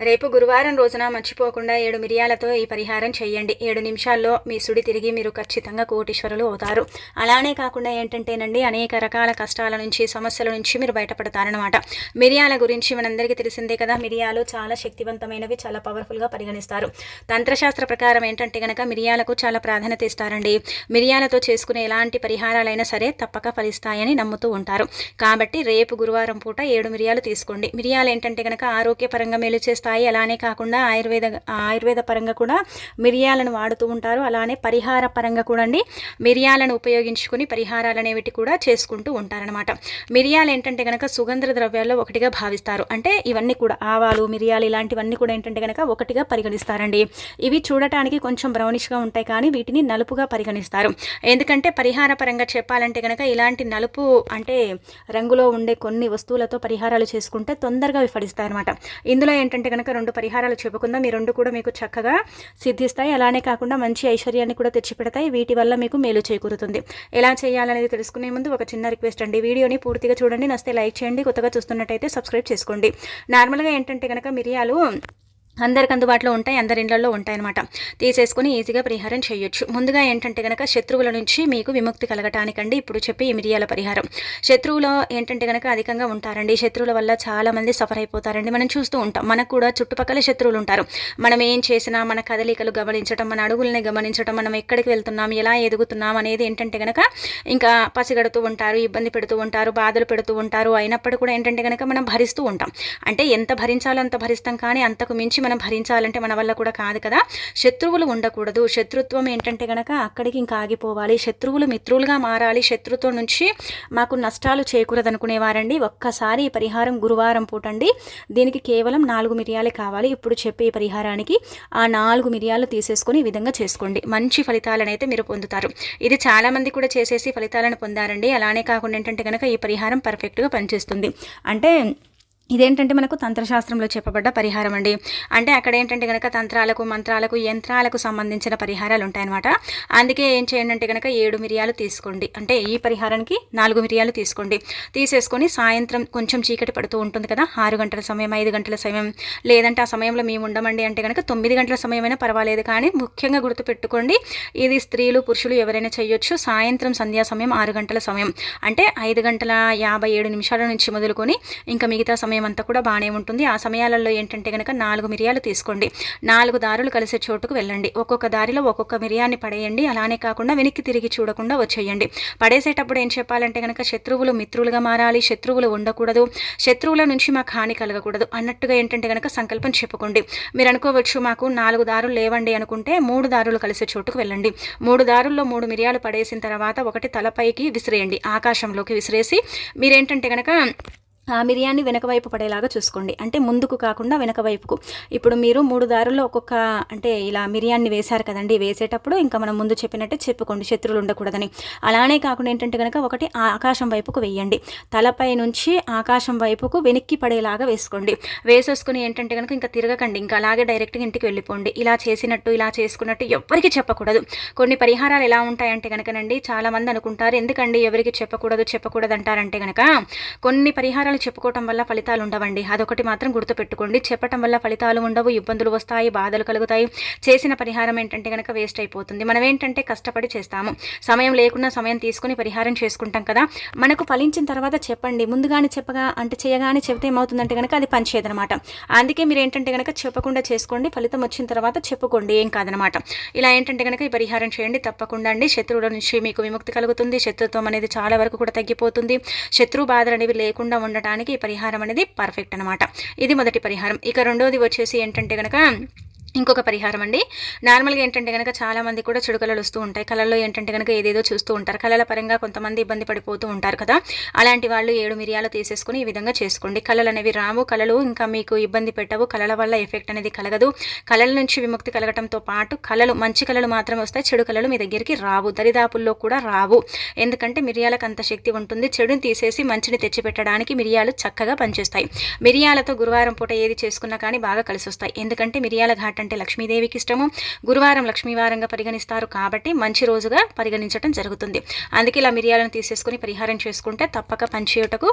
రేపు గురువారం రోజున మర్చిపోకుండా ఏడు మిరియాలతో ఈ పరిహారం చేయండి. ఏడు నిమిషాల్లో మీ సుడి తిరిగి మీరు ఖచ్చితంగా కోటీశ్వరులు అవుతారు. అలానే కాకుండా ఏంటంటేనండి అనేక రకాల కష్టాల నుంచి సమస్యల నుంచి మీరు బయటపడతారనమాట మిరియాల గురించి మనందరికీ తెలిసిందే కదా మిరియాలు చాలా శక్తివంతమైనవి చాలా పవర్ఫుల్గా పరిగణిస్తారు. తంత్రశాస్త్ర ప్రకారం ఏంటంటే కనుక మిరియాలకు చాలా ప్రాధాన్యత ఇస్తారండి. మిరియాలతో చేసుకునే ఎలాంటి పరిహారాలైనా సరే తప్పక ఫలిస్తాయని నమ్ముతూ ఉంటారు. కాబట్టి రేపు గురువారం పూట ఏడు మిరియాలు తీసుకోండి. మిరియాలు ఏంటంటే కనుక ఆరోగ్యపరంగా మేలు చేస్తాయి అలానే కాకుండా ఆయుర్వేద ఆయుర్వేద పరంగా కూడా మిరియాలను వాడుతూ ఉంటారు. అలానే పరిహార పరంగా కూడా అండి మిరియాలను ఉపయోగించుకుని పరిహారాలు అనేవి కూడా చేసుకుంటూ ఉంటారనమాట మిరియాలు ఏంటంటే కనుక సుగంధ ద్రవ్యాల్లో ఒకటిగా భావిస్తారు. అంటే ఇవన్నీ కూడా ఆవాలు మిరియాలు ఇలాంటివన్నీ కూడా ఏంటంటే కనుక ఒకటిగా పరిగణిస్తారండి. ఇవి చూడటానికి కొంచెం బ్రౌనిష్గా ఉంటాయి కానీ వీటిని నలుపుగా పరిగణిస్తారు. ఎందుకంటే పరిహార పరంగా చెప్పాలంటే కనుక ఇలాంటి నలుపు అంటే రంగులో ఉండే కొన్ని వస్తువులతో పరిహారాలు చేసుకుంటే తొందరగా విఫలిస్తాయి అనమాట ఇందులో ఏంటంటే కనుక రెండు పరిహారాలు చెప్పుకుందాం. ఈ రెండు కూడా మీకు చక్కగా సిద్ధిస్తాయి. అలానే కాకుండా మంచి ఐశ్వర్యాన్ని కూడా తెచ్చిపెడతాయి. వీటి వల్ల మీకు మేలు చేకూరుతుంది. ఎలా చేయాలనేది తెలుసుకునే ముందు ఒక చిన్న రిక్వెస్ట్ అండి. వీడియోని పూర్తిగా చూడండి. నస్తే లైక్ చేయండి. కొత్తగా చూస్తున్నట్టయితే సబ్స్క్రైబ్ చేసుకోండి. నార్మల్గా ఏంటంటే కనుక మిరియాలు అందరికి అందుబాటులో ఉంటాయి అందరి ఇళ్ళలో ఉంటాయన్నమాట. తీసేసుకుని ఈజీగా పరిహారం చేయొచ్చు. ముందుగా ఏంటంటే కనుక శత్రువుల నుంచి మీకు విముక్తి కలగటానికండి. ఇప్పుడు చెప్పి ఈ మిరియాల పరిహారం. శత్రువులో ఏంటంటే కనుక అధికంగా ఉంటారండి. శత్రువుల వల్ల చాలా మంది సఫర్ అయిపోతారండి. మనం చూస్తూ ఉంటాం. మనకు కూడా చుట్టుపక్కల శత్రువులు ఉంటారు. మనం ఏం చేసినా మన కదలికలు గమనించడం మన అడుగుల్ని గమనించడం మనం ఎక్కడికి వెళ్తున్నాం ఎలా ఎదుగుతున్నాం అనేది ఏంటంటే కనుక ఇంకా పసిగడుతూ ఉంటారు ఇబ్బంది పెడుతూ ఉంటారు బాధలు పెడుతూ ఉంటారు. అయినప్పుడు కూడా ఏంటంటే కనుక మనం భరిస్తూ ఉంటాం. అంటే ఎంత భరించాలో అంత భరిస్తాం కానీ అంతకు మించి మనం భరించాలంటే మన వల్ల కూడా కాదు కదా. శత్రువులు ఉండకూడదు. శత్రుత్వం ఏంటంటే గనక అక్కడికి ఇంకా ఆగిపోవాలి. శత్రువులు మిత్రులుగా మారాలి. శత్రుత్వం నుంచి మాకు నష్టాలు చేకూరదనుకునేవారండి. ఒక్కసారి ఈ పరిహారం గురువారం పూటండి దీనికి కేవలం నాలుగు మిరియాలే కావాలి. ఇప్పుడు చెప్పే ఈ పరిహారానికి ఆ నాలుగు మిరియాలు తీసేసుకొని ఈ విధంగా చేసుకోండి. మంచి ఫలితాలను అయితే మీరు పొందుతారు. ఇది చాలామంది కూడా చేసేసి ఫలితాలను పొందారండి. అలానే కాకుండా ఏంటంటే కనుక ఈ పరిహారం పర్ఫెక్ట్గా పనిచేస్తుంది. అంటే ఇదేంటంటే మనకు తంత్రశాస్త్రంలో చెప్పబడ్డ పరిహారం అండి. అంటే అక్కడ ఏంటంటే కనుక తంత్రాలకు మంత్రాలకు యంత్రాలకు సంబంధించిన పరిహారాలు ఉంటాయన్నమాట. అందుకే ఏం చేయండి అంటే కనుక ఏడు మిరియాలు తీసుకోండి. అంటే ఈ పరిహారానికి నాలుగు మిరియాలు తీసుకోండి. తీసేసుకొని సాయంత్రం కొంచెం చీకటి పడుతూ ఉంటుంది కదా ఆరు గంటల సమయం ఐదు గంటల సమయం. లేదంటే ఆ సమయంలో మేము ఉండమండి అంటే కనుక తొమ్మిది గంటల సమయమైనా పర్వాలేదు కానీ ముఖ్యంగా గుర్తుపెట్టుకోండి ఇది స్త్రీలు పురుషులు ఎవరైనా చేయొచ్చు. సాయంత్రం సంధ్యా సమయం ఆరు గంటల సమయం. అంటే ఐదు గంటల యాభై ఏడు నిమిషాల నుంచి మొదలుకొని ఇంకా మిగతా సమయం సమయం అంతా కూడా బాగానే ఉంటుంది. ఆ సమయాలలో ఏంటంటే కనుక నాలుగు మిరియాలు తీసుకోండి. నాలుగు దారులు కలిసే చోటుకు వెళ్ళండి. ఒక్కొక్క దారిలో ఒక్కొక్క మిరియాన్ని పడేయండి. అలానే కాకుండా వెనక్కి తిరిగి చూడకుండా వచ్చేయండి. పడేసేటప్పుడు ఏం చెప్పాలంటే కనుక శత్రువులు మిత్రులుగా మారాలి. శత్రువులు ఉండకూడదు. శత్రువుల నుంచి మాకు హాని కలగకూడదు. అన్నట్టుగా ఏంటంటే కనుక సంకల్పం చెప్పుకోండి. మీరు అనుకోవచ్చు మాకు నాలుగు దారులు లేవండి అనుకుంటే మూడు దారులు కలిసే చోటుకు వెళ్ళండి. మూడు దారుల్లో మూడు మిరియాలు పడేసిన తర్వాత ఒకటి తలపైకి విసిరేయండి. ఆకాశంలోకి విసిరేసి మీరేంటంటే కనుక మిరియాన్ని వెనక వైపు పడేలాగా చూసుకోండి. అంటే ముందుకు కాకుండా వెనక వైపుకు. ఇప్పుడు మీరు మూడు దారుల్లో ఒక్కొక్క అంటే ఇలా మిరియాన్ని వేశారు కదండి వేసేటప్పుడు ఇంకా మనం ముందు చెప్పినట్టే చెప్పుకోండి శత్రువులు ఉండకూడదని. అలానే కాకుండా ఏంటంటే కనుక ఒకటి ఆకాశం వైపుకు వేయండి. తలపై నుంచి ఆకాశం వైపుకు వెనక్కి పడేలాగా వేసుకోండి. వేసేసుకుని ఏంటంటే కనుక ఇంకా తిరగకండి ఇంకా అలాగే డైరెక్ట్గా ఇంటికి వెళ్ళిపోండి. ఇలా చేసినట్టు ఇలా చేసుకున్నట్టు ఎవరికి చెప్పకూడదు. కొన్ని పరిహారాలు ఎలా ఉంటాయంటే కనుకనండి చాలామంది అనుకుంటారు ఎందుకండి ఎవరికి చెప్పకూడదు చెప్పకూడదు అంటారంటే కనుక కొన్ని పరిహారాలు ఎప్పుడు చెప్పుకోవటం వల్ల ఫలితాలు ఉండవండి. అదొకటి మాత్రం గుర్తుపెట్టుకోండి. చెప్పటం వల్ల ఫలితాలు ఉండవు ఇబ్బందులు వస్తాయి బాధలు కలుగుతాయి. చేసిన పరిహారం ఏంటంటే కనుక వేస్ట్ అయిపోతుంది. మనం ఏంటంటే కష్టపడి చేస్తాము. సమయం లేకుండా సమయం తీసుకుని పరిహారం చేసుకుంటాం కదా. మనకు ఫలించిన తర్వాత చెప్పండి. ముందుగానే చెప్పగా అంటే చేయగానే చెబితే ఏమవుతుందంటే కనుక అది పనిచేయదనమాట అందుకే మీరు ఏంటంటే కనుక చెప్పకుండా చేసుకోండి. ఫలితం వచ్చిన తర్వాత చెప్పుకోండి. ఏం కాదనమాట. ఇలా ఏంటంటే కనుక ఈ పరిహారం చేయండి. తప్పకుండా అండి. శత్రువుల నుంచి మీకు విముక్తి కలుగుతుంది. శత్రుత్వం అనేది చాలా వరకు కూడా తగ్గిపోతుంది. శత్రు బాధలు అనేవి లేకుండా ఉండటం ఉండటానికి ఈ పరిహారం అనేది పర్ఫెక్ట్ అనమాట ఇది మొదటి పరిహారం. ఇక రెండోది వచ్చేసి ఏంటంటే కనుక ఇంకొక పరిహారం అండి. నార్మల్గా ఏంటంటే కనుక చాలామంది కూడా చెడు కళలు వస్తూ ఉంటాయి. కళల్లో ఏంటంటే కనుక ఏదేదో చూస్తూ ఉంటారు. కళల పరంగా కొంతమంది ఇబ్బంది పడిపోతూ ఉంటారు కదా. అలాంటి వాళ్ళు ఏడు మిరియాలు తీసేసుకుని ఈ విధంగా చేసుకోండి. కళలు అనేవి రావు. కళలు ఇంకా మీకు ఇబ్బంది పెట్టవు. కళల వల్ల ఎఫెక్ట్ అనేది కలగదు. కళల నుంచి విముక్తి కలగటంతో పాటు కళలు మంచి కళలు మాత్రమే వస్తాయి. చెడు కళలు మీ దగ్గరికి రావు. దరిదాపుల్లో కూడా రావు. ఎందుకంటే మిరియాలకు అంత శక్తి ఉంటుంది. చెడుని తీసేసి మంచిని తెచ్చిపెట్టడానికి మిరియాలు చక్కగా పనిచేస్తాయి. మిరియాలతో గురువారం పూట ఏది చేసుకున్నా కానీ బాగా కలిసి వస్తాయి ఎందుకంటే మిరియాల ఘాట్ అంటే లక్ష్మీదేవికి ఇష్టము. గురువారం లక్ష్మీవారంగా పరిగణిస్తారు కాబట్టి మంచి రోజుగా పరిగణించడం జరుగుతుంది. అందుకే ఇలా మిరియాలను తీసేసుకుని పరిహారం చేసుకుంటే తప్పక పంచేయుటకు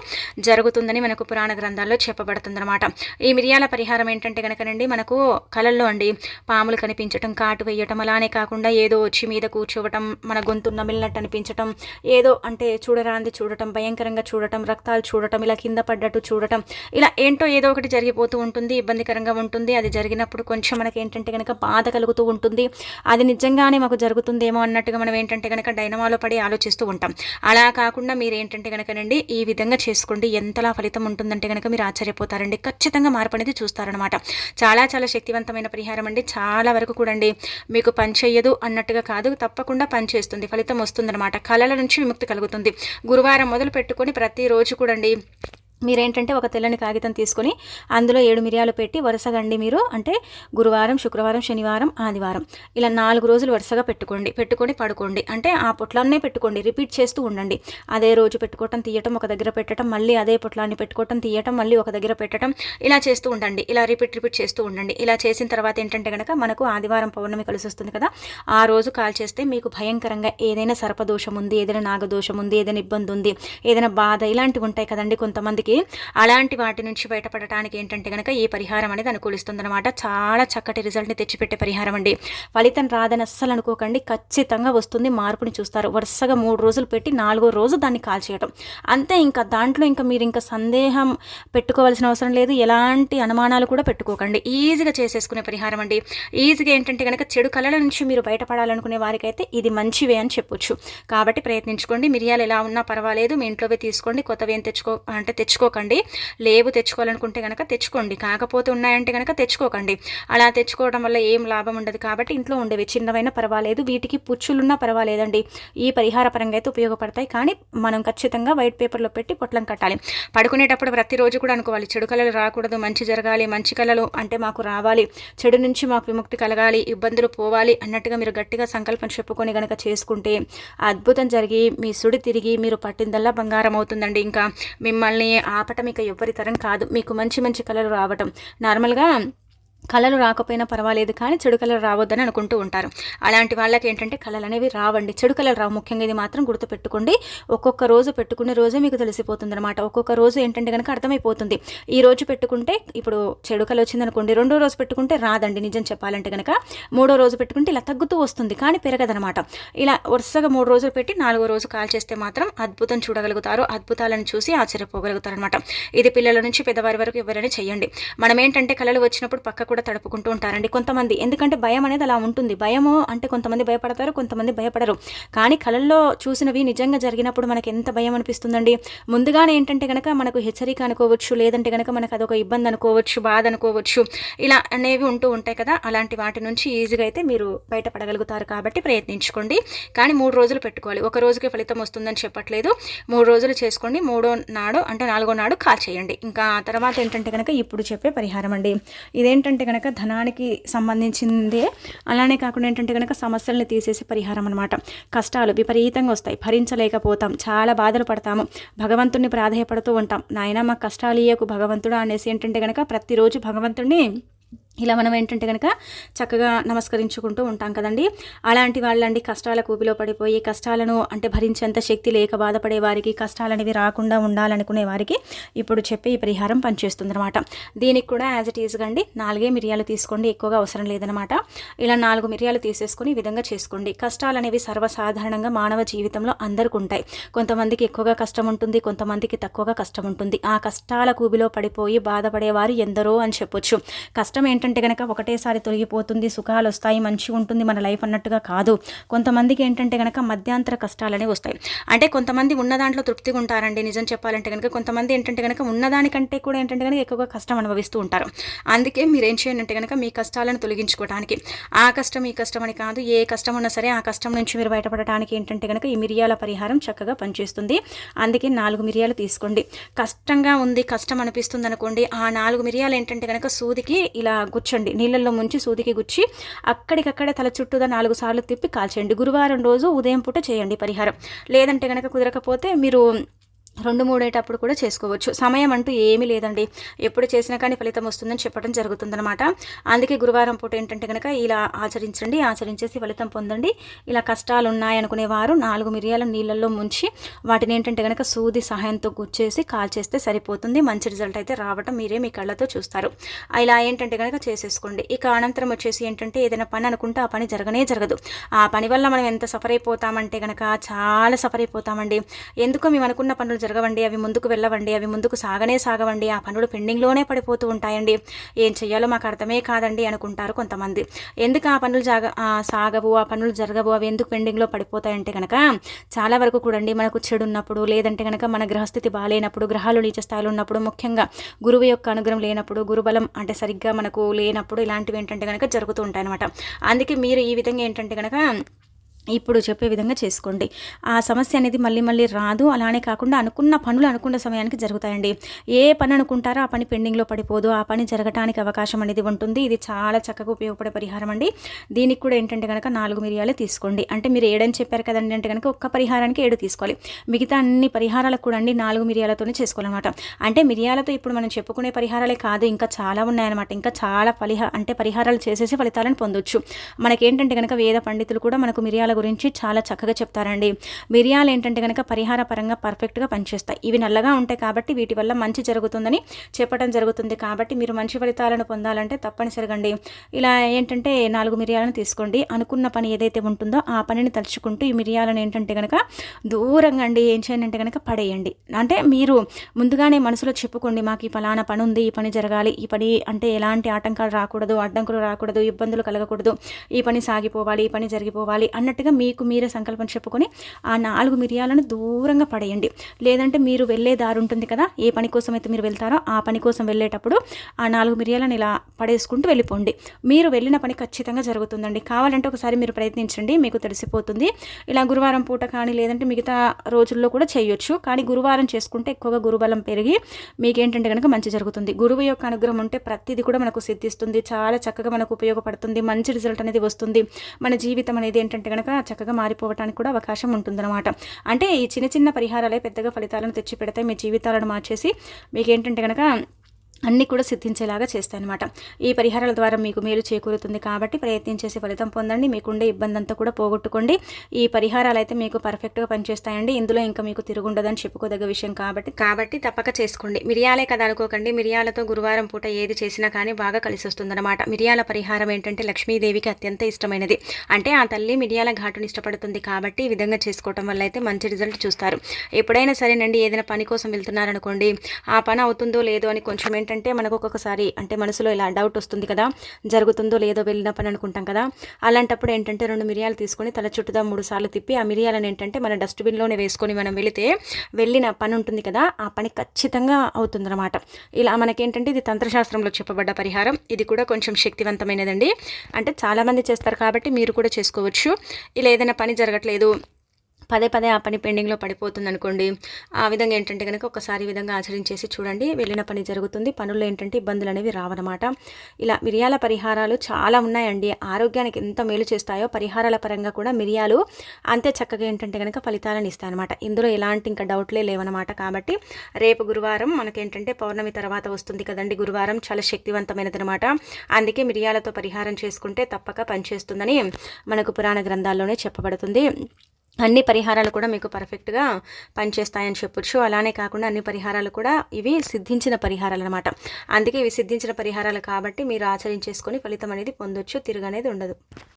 జరుగుతుందని మనకు పురాణ గ్రంథాల్లో చెప్పబడుతుందన్నమాట. ఈ మిరియాల పరిహారం ఏంటంటే కనుకనండి మనకు కళల్లో అండి పాములు కనిపించటం కాటు వేయటం అలానే కాకుండా ఏదో వచ్చి మీద కూర్చోవటం మన గొంతు నమిలినట్టు అనిపించటం ఏదో అంటే చూడరాంది చూడటం భయంకరంగా చూడటం రక్తాలు చూడటం ఇలా కింద పడ్డట్టు చూడటం ఇలా ఏంటో ఏదో ఒకటి జరిగిపోతూ ఉంటుంది ఇబ్బందికరంగా ఉంటుంది. అది జరిగినప్పుడు కొంచెం మనకి ఏంటంటే కనుక బాధ కలుగుతూ ఉంటుంది. అది నిజంగానే మాకు జరుగుతుందేమో అన్నట్టుగా మనం ఏంటంటే కనుక డైనమాలో పడి ఆలోచిస్తూ ఉంటాం. అలా కాకుండా మీరు ఏంటంటే కనుకనండి ఈ విధంగా చేసుకోండి. ఎంతలా ఫలితం ఉంటుందంటే కనుక మీరు ఆశ్చర్యపోతారండి. ఖచ్చితంగా మార్పు అనేది చూస్తారనమాట చాలా చాలా శక్తివంతమైన పరిహారం అండి. చాలా వరకు కూడా అండి మీకు పనిచేయదు అన్నట్టుగా కాదు తప్పకుండా పనిచేస్తుంది ఫలితం వస్తుందన్నమాట. కళల నుంచి విముక్తి కలుగుతుంది. గురువారం మొదలు పెట్టుకొని ప్రతిరోజు కూడా అండి మీరేంటంటే ఒక తెల్లని కాగితం తీసుకొని అందులో ఏడు మిరియాలు పెట్టి వరుసగండి మీరు అంటే గురువారం శుక్రవారం శనివారం ఆదివారం. ఇలా నాలుగు రోజులు వరుసగా పెట్టుకోండి. పెట్టుకొని పడుకోండి. అంటే ఆ పొట్లాన్నే పెట్టుకోండి. రిపీట్ చేస్తూ ఉండండి. అదే రోజు పెట్టుకోవటం తీయటం ఒక దగ్గర పెట్టడం మళ్ళీ అదే పొట్లాన్ని పెట్టుకోవటం తీయటం మళ్ళీ ఒక దగ్గర పెట్టడం ఇలా చేస్తూ ఉండండి. ఇలా రిపీట్ రిపీట్ చేస్తూ ఉండండి. ఇలా చేసిన తర్వాత ఏంటంటే కనుక మనకు ఆదివారం పౌర్ణమి కలిసి వస్తుంది కదా ఆ రోజు కాల్ చేస్తే మీకు భయంకరంగా ఏదైనా సర్పదోషం ఉంది ఏదైనా నాగదోషం ఉంది ఏదైనా ఇబ్బంది ఉంది ఏదైనా బాధ ఇలాంటివి ఉంటాయి కదండి కొంతమందికి అలాంటి వాటి నుంచి బయటపడటానికి ఏంటంటే కనుక ఈ పరిహారం అనేది అనుకూలిస్తుందన్నమాట. చాలా చక్కటి రిజల్ట్ని తెచ్చిపెట్టే పరిహారం అండి. ఫలితం రాదని అస్సలు అనుకోకండి. ఖచ్చితంగా వస్తుంది. మార్పుని చూస్తారు. వరుసగా మూడు రోజులు పెట్టి నాలుగో రోజు దాన్ని కాల్చేయటం అంతే ఇంకా దాంట్లో ఇంకా మీరు ఇంకా సందేహం పెట్టుకోవాల్సిన అవసరం లేదు. ఎలాంటి అనుమానాలు కూడా పెట్టుకోకండి. ఈజీగా చేసేసుకునే పరిహారం అండి. ఈజీగా ఏంటంటే కనుక చెడు కళల నుంచి మీరు బయటపడాలనుకునే వారికైతే ఇది మంచివే అని చెప్పొచ్చు. కాబట్టి ప్రయత్నించుకోండి. మిరియాలు ఎలా ఉన్నా పర్వాలేదు. మీ ఇంట్లోవే తీసుకోండి. కొత్తవి ఏం తెచ్చుకో అంటే తెచ్చు తెచ్చుకోకండి. లేవు తెచ్చుకోవాలనుకుంటే కనుక తెచ్చుకోండి. కాకపోతే ఉన్నాయంటే కనుక తెచ్చుకోకండి. అలా తెచ్చుకోవడం వల్ల ఏం లాభం ఉండదు కాబట్టి ఇంట్లో ఉండేవి. చిన్నవైనా పర్వాలేదు. వీటికి పుచ్చులున్నా పర్వాలేదండి. ఈ పరిహార పరంగా అయితే ఉపయోగపడతాయి. కానీ మనం ఖచ్చితంగా వైట్ పేపర్లో పెట్టి పొట్లం కట్టాలి. పడుకునేటప్పుడు ప్రతిరోజు కూడా అనుకోవాలి. చెడు కళలు రాకూడదు. మంచి జరగాలి. మంచి కళలు అంటే మాకు రావాలి. చెడు నుంచి మాకు విముక్తి కలగాలి. ఇబ్బందులు పోవాలి అన్నట్టుగా మీరు గట్టిగా సంకల్పం చెప్పుకొని గనక చేసుకుంటే అద్భుతం జరిగి మీ సుడి తిరిగి మీరు పట్టిందల్లా బంగారం అవుతుందండి. ఇంకా మిమ్మల్ని ఆపటం ఇక ఎవరి తరం కాదు. మీకు మంచి మంచి కళలు రావటం. నార్మల్గా కళలు రాకపోయినా పర్వాలేదు కానీ చెడు కళలు రావద్దని అనుకుంటూ ఉంటారు. అలాంటి వాళ్ళకి ఏంటంటే కళలు అనేవి రావండి. చెడు కళలు రావు. ముఖ్యంగా ఇది మాత్రం గుర్తుపెట్టుకోండి. ఒక్కొక్క రోజు పెట్టుకునే రోజే మీకు తెలిసిపోతుంది అనమాట ఒక్కొక్క రోజు ఏంటంటే కనుక అర్థమైపోతుంది. ఈ రోజు పెట్టుకుంటే ఇప్పుడు చెడు కళ వచ్చిందనుకోండి రెండో రోజు పెట్టుకుంటే రాదండి నిజం చెప్పాలంటే కనుక మూడో రోజు పెట్టుకుంటే ఇలా తగ్గుతూ వస్తుంది కానీ పెరగదనమాట ఇలా వరుసగా మూడు రోజులు పెట్టి నాలుగో రోజు కాల్ చేస్తే మాత్రం అద్భుతం చూడగలుగుతారు. అద్భుతాలను చూసి ఆశ్చర్యపోగలుగుతారు అనమాట ఇది పిల్లల నుంచి పెద్దవారి వరకు ఎవరైనా చేయండి మనం ఏంటంటే కళలు వచ్చినప్పుడు పక్కకు కూడా తడుపుకుంటూ ఉంటారండి కొంతమంది. ఎందుకంటే భయం అనేది అలా ఉంటుంది. భయము అంటే కొంతమంది భయపడతారు కొంతమంది భయపడరు. కానీ కళల్లో చూసినవి నిజంగా జరిగినప్పుడు మనకి ఎంత భయం అనిపిస్తుందండి. ముందుగానే ఏంటంటే కనుక మనకు హెచ్చరిక అనుకోవచ్చు లేదంటే కనుక మనకు అదొక ఇబ్బంది అనుకోవచ్చు బాధ అనుకోవచ్చు. ఇలా అనేవి ఉంటూ ఉంటాయి కదా అలాంటి వాటి నుంచి ఈజీగా అయితే మీరు బయటపడగలుగుతారు కాబట్టి ప్రయత్నించుకోండి. కానీ మూడు రోజులు పెట్టుకోవాలి. ఒక రోజుకి ఫలితం వస్తుందని చెప్పట్లేదు. మూడు రోజులు చేసుకోండి. మూడో నాడు అంటే నాలుగో నాడు కాల్ చేయండి. ఇంకా తర్వాత ఏంటంటే కనుక ఇప్పుడు చెప్పే పరిహారం అండి. ఇదేంటంటే కనుక ధనానికి సంబంధించిందే. అలానే కాకుండా ఏంటంటే కనుక సమస్యల్ని తీసేసే పరిహారం అనమాట కష్టాలు విపరీతంగా వస్తాయి. భరించలేకపోతాం. చాలా బాధలు పడతాము. భగవంతుడిని ప్రాధాయపడుతూ ఉంటాం. నాయన మా కష్టాలు ఇయ్యకు భగవంతుడు అనేసి ఏంటంటే కనుక ప్రతిరోజు భగవంతుడిని ఇలా మనం ఏంటంటే కనుక చక్కగా నమస్కరించుకుంటూ ఉంటాం కదండి. అలాంటి వాళ్ళండి కష్టాల కూపిలో పడిపోయి కష్టాలను అంటే భరించేంత శక్తి లేక బాధపడే వారికి కష్టాలనేవి రాకుండా ఉండాలనుకునే వారికి ఇప్పుడు చెప్పే ఈ పరిహారం పనిచేస్తుంది అనమాట దీనికి కూడా యాజ్ ఇట్ ఈజ్గా అండి నాలుగే మిరియాలు తీసుకోండి ఎక్కువగా అవసరం లేదనమాట ఇలా నాలుగు మిరియాలు తీసేసుకుని ఈ విధంగా చేసుకోండి. కష్టాలు అనేవి సర్వసాధారణంగా మానవ జీవితంలో అందరికీ ఉంటాయి. కొంతమందికి ఎక్కువగా కష్టం ఉంటుంది కొంతమందికి తక్కువగా కష్టం ఉంటుంది. ఆ కష్టాల కూబిలో పడిపోయి బాధపడేవారు ఎందరో అని చెప్పొచ్చు. కష్టం ఏంటంటే ఏంటంటే కనుక ఒకటేసారి తొలగిపోతుంది సుఖాలు వస్తాయి మంచిగా ఉంటుంది మన లైఫ్ అన్నట్టుగా కాదు. కొంతమందికి ఏంటంటే కనుక మధ్యాంతర కష్టాలనే వస్తాయి. అంటే కొంతమంది ఉన్న దాంట్లో తృప్తిగా ఉంటారండి నిజం చెప్పాలంటే కనుక కొంతమంది ఏంటంటే కనుక ఉన్నదానికంటే కూడా ఏంటంటే కనుక ఎక్కువగా కష్టం అనుభవిస్తూ ఉంటారు. అందుకే మీరు ఏం చేయండి కనుక మీ కష్టాలను తొలగించుకోవడానికి ఆ కష్టం ఈ కష్టం అని కాదు ఏ కష్టం ఉన్నా సరే ఆ కష్టం నుంచి మీరు బయటపడటానికి ఏంటంటే కనుక ఈ మిరియాల పరిహారం చక్కగా పనిచేస్తుంది. అందుకే నాలుగు మిరియాలు తీసుకోండి. కష్టంగా ఉంది కష్టం అనిపిస్తుంది అనుకోండి ఆ నాలుగు మిరియాలు ఏంటంటే కనుక సూదికి ఇలా గుచ్చండి నీళ్ళల్లో ముంచి సూదికి గుచ్చి అక్కడికక్కడే తల చుట్టూదా నాలుగు సార్లు తిప్పి కాల్చేయండి. గురువారం రోజు ఉదయం పూట చేయండి పరిహారం. లేదంటే కనుక కుదరకపోతే మీరు రెండు మూడేటప్పుడు కూడా చేసుకోవచ్చు. సమయం అంటూ ఏమీ లేదండి. ఎప్పుడు చేసినా కానీ ఫలితం వస్తుందని చెప్పడం జరుగుతుందనమాట అందుకే గురువారం పూట ఏంటంటే కనుక ఇలా ఆచరించండి ఆచరించేసి ఫలితం పొందండి. ఇలా కష్టాలు ఉన్నాయనుకునే వారు నాలుగు మిరియాల నీళ్ళల్లో ముంచి వాటిని ఏంటంటే కనుక సూది సహాయంతో గుచ్చేసి కాల్ చేస్తే సరిపోతుంది. మంచి రిజల్ట్ అయితే రావటం మీరే మీ కళ్ళతో చూస్తారు. ఇలా ఏంటంటే కనుక చేసేసుకోండి. ఇక అనంతరం వచ్చేసి ఏంటంటే ఏదైనా పని అనుకుంటే ఆ పని జరగనే జరగదు. ఆ పని వల్ల మనం ఎంత సఫర్ అయిపోతామంటే కనుక చాలా సఫర్ అయిపోతామండి. ఎందుకో మేము అనుకున్న పనులు జరగవండి అవి ముందుకు వెళ్ళవండి అవి ముందుకు సాగనే సాగవండి ఆ పనులు పెండింగ్లోనే పడిపోతూ ఉంటాయండి. ఏం చేయాలో మాకు అర్థమే కాదండి అనుకుంటారు కొంతమంది. ఎందుకు ఆ పనులు జాగ సాగవు ఆ పనులు జరగవు అవి ఎందుకు పెండింగ్లో పడిపోతాయంటే కనుక చాలా వరకు కూడండి మనకు చెడు ఉన్నప్పుడు లేదంటే కనుక మన గ్రహస్థితి బాగాలేనప్పుడు గ్రహాలు నీచ స్థాయిలో ఉన్నప్పుడు ముఖ్యంగా గురువు యొక్క అనుగ్రహం లేనప్పుడు గురుబలం అంటే సరిగ్గా మనకు లేనప్పుడు ఇలాంటివి ఏంటంటే కనుక జరుగుతూ ఉంటాయి అనమాట అందుకే మీరు ఈ విధంగా ఏంటంటే కనుక ఇప్పుడు చెప్పే విధంగా చేసుకోండి. ఆ సమస్య అనేది మళ్ళీ మళ్ళీ రాదు. అలానే కాకుండా అనుకున్న పనులు అనుకున్న సమయానికి జరుగుతాయండి. ఏ పని అనుకుంటారో ఆ పని పెండింగ్లో పడిపోదు. ఆ పని జరగటానికి అవకాశం అనేది ఉంటుంది. ఇది చాలా చక్కగా ఉపయోగపడే పరిహారం అండి. దీనికి కూడా ఏంటంటే కనుక నాలుగు మిరియాలు తీసుకోండి. అంటే మీరు ఏడని చెప్పారు కదండి అంటే కనుక ఒక్క పరిహారానికి ఏడు తీసుకోవాలి. మిగతా అన్ని పరిహారాలకు కూడా అండి నాలుగు మిరియాలతోనే చేసుకోవాలన్నమాట. అంటే మిరియాలతో ఇప్పుడు మనం చెప్పుకునే పరిహారాలే కాదు. ఇంకా చాలా ఉన్నాయన్నమాట. ఇంకా చాలా ఫలిహ అంటే పరిహారాలు చేసేసి ఫలితాలను పొందొచ్చు. మనకేంటంటే కనుక వేద పండితులు కూడా మనకు మిరియాల గురించి చాలా చక్కగా చెప్తారండి. మిరియాలు ఏంటంటే కనుక పరిహార పరంగా పర్ఫెక్ట్గా పనిచేస్తాయి. ఇవి నల్లగా ఉంటాయి కాబట్టి వీటి వల్ల మంచి జరుగుతుందని చెప్పడం జరుగుతుంది. కాబట్టి మీరు మంచి ఫలితాలను పొందాలంటే తప్పనిసరిగండి ఇలా ఏంటంటే నాలుగు మిరియాలను తీసుకోండి. అనుకున్న పని ఏదైతే ఉంటుందో ఆ పనిని తలుచుకుంటూ ఈ మిరియాలను ఏంటంటే కనుక దూరంగా అండి ఏం చేయండి అంటే కనుక పడేయండి. అంటే మీరు ముందుగానే మనసులో చెప్పుకోండి మాకు ఈ ఫలానా పని ఉంది ఈ పని జరగాలి ఈ పని అంటే ఎలాంటి ఆటంకాలు రాకూడదు అడ్డంకులు రాకూడదు ఇబ్బందులు కలగకూడదు ఈ పని సాగిపోవాలి ఈ పని జరిగిపోవాలి అన్నట్టుగా మీకు మీరే సంకల్పం చెప్పుకొని ఆ నాలుగు మిరియాలను దూరంగా పడేయండి. లేదంటే మీరు వెళ్ళే దారి ఉంటుంది కదా ఏ పని కోసం అయితే మీరు వెళ్తారో ఆ పని కోసం వెళ్ళేటప్పుడు ఆ నాలుగు మిరియాలను ఇలా పడేసుకుంటూ వెళ్ళిపోండి. మీరు వెళ్ళిన పని ఖచ్చితంగా జరుగుతుందండి. కావాలంటే ఒకసారి మీరు ప్రయత్నించండి మీకు తెలిసిపోతుంది. ఇలా గురువారం పూట కానీ లేదంటే మిగతా రోజుల్లో కూడా చేయొచ్చు. కానీ గురువారం చేసుకుంటే ఎక్కువగా గురుబలం పెరిగి మీకేంటంటే కనుక మంచి జరుగుతుంది. గురువు యొక్క అనుగ్రహం ఉంటే ప్రతిదీ కూడా మనకు సిద్ధిస్తుంది. చాలా చక్కగా మనకు ఉపయోగపడుతుంది. మంచి రిజల్ట్ అనేది వస్తుంది. మన జీవితం అనేది ఏంటంటే కనుక చక్కగా మారిపోవడానికి కూడా అవకాశం ఉంటుందన్నమాట. అంటే ఈ చిన్న చిన్న పరిహారాలే పెద్దగా ఫలితాలను తెచ్చి మీ జీవితాలను మార్చేసి. మీకు ఏంటంటే కనుక అన్నీ కూడా సిద్ధించేలాగా చేస్తాయన్నమాట. ఈ పరిహారాల ద్వారా మీకు మేలు చేకూరుతుంది కాబట్టి ప్రయత్నం చేసి ఫలితం పొందండి. మీకుండే ఇబ్బంది అంతా కూడా పోగొట్టుకోండి. ఈ పరిహారాలు అయితే మీకు పర్ఫెక్ట్గా పనిచేస్తాయండి. ఇందులో ఇంకా మీకు తిరుగుండదని చెప్పుకోదగ్గ విషయం కాబట్టి కాబట్టి తప్పక చేసుకోండి. మిరియాలే కదా అనుకోకండి. మిరియాలతో గురువారం పూట ఏది చేసినా కానీ బాగా కలిసి వస్తుందన్నమాట మిరియాల పరిహారం ఏంటంటే లక్ష్మీదేవికి అత్యంత ఇష్టమైనది. అంటే ఆ తల్లి మిరియాల ఘాటుని ఇష్టపడుతుంది కాబట్టి ఈ విధంగా చేసుకోవటం వల్ల అయితే మంచి రిజల్ట్ చూస్తారు. ఎప్పుడైనా సరేనండి ఏదైనా పని కోసం వెళ్తున్నారనుకోండి ఆ పని అవుతుందో లేదో అని కొంచెం ఏంటంటే మనకు ఒక్కొక్కసారి అంటే మనసులో ఇలా డౌట్ వస్తుంది కదా జరుగుతుందో లేదో వెళ్ళిన పని అనుకుంటాం కదా. అలాంటప్పుడు ఏంటంటే రెండు మిరియాలు తీసుకొని తల చుట్టుదా మూడు సార్లు తిప్పి ఆ మిరియాలను ఏంటంటే మన డస్ట్బిన్లోనే వేసుకొని మనం వెళితే వెళ్ళిన పని ఉంటుంది కదా ఆ పని ఖచ్చితంగా అవుతుందన్నమాట. ఇలా మనకేంటంటే ఇది తంత్రశాస్త్రంలో చెప్పబడ్డ పరిహారం. ఇది కూడా కొంచెం శక్తివంతమైనదండి. అంటే చాలామంది చేస్తారు కాబట్టి మీరు కూడా చేసుకోవచ్చు. ఇలా ఏదైనా పని జరగట్లేదు పదే పదే ఆ పని పెండింగ్లో పడిపోతుంది అనుకోండి ఆ విధంగా ఏంటంటే కనుక ఒకసారి ఈ విధంగా ఆచరించేసి చూడండి వెళ్ళిన పని జరుగుతుంది పనుల్లో ఏంటంటే ఇబ్బందులు అనేవి రావన్నమాట. ఇలా మిరియాల పరిహారాలు చాలా ఉన్నాయండి. ఆరోగ్యానికి ఎంత మేలు చేస్తాయో పరిహారాల పరంగా కూడా మిరియాలు అంతే చక్కగా ఏంటంటే కనుక ఫలితాలను ఇస్తాయన్నమాట. ఇందులో ఎలాంటి ఇంకా డౌట్లే లేవన్నమాట. కాబట్టి రేపు గురువారం మనకేంటంటే పౌర్ణమి తర్వాత వస్తుంది కదండి గురువారం చాలా శక్తివంతమైనది అనమాట అందుకే మిరియాలతో పరిహారం చేసుకుంటే తప్పక పనిచేస్తుందని మనకు పురాణ గ్రంథాల్లోనే చెప్పబడుతుంది. అన్ని పరిహారాలు కూడా మీకు పర్ఫెక్ట్గా పనిచేస్తాయని చెప్పొచ్చు. అలానే కాకుండా అన్ని పరిహారాలు కూడా ఇవి సిద్ధించిన పరిహారాలు అనమాట అందుకే ఇవి సిద్ధించిన పరిహారాలు కాబట్టి మీరు ఆచరించేసుకొని ఫలితం అనేది పొందొచ్చు తిరగనేది ఉండదు.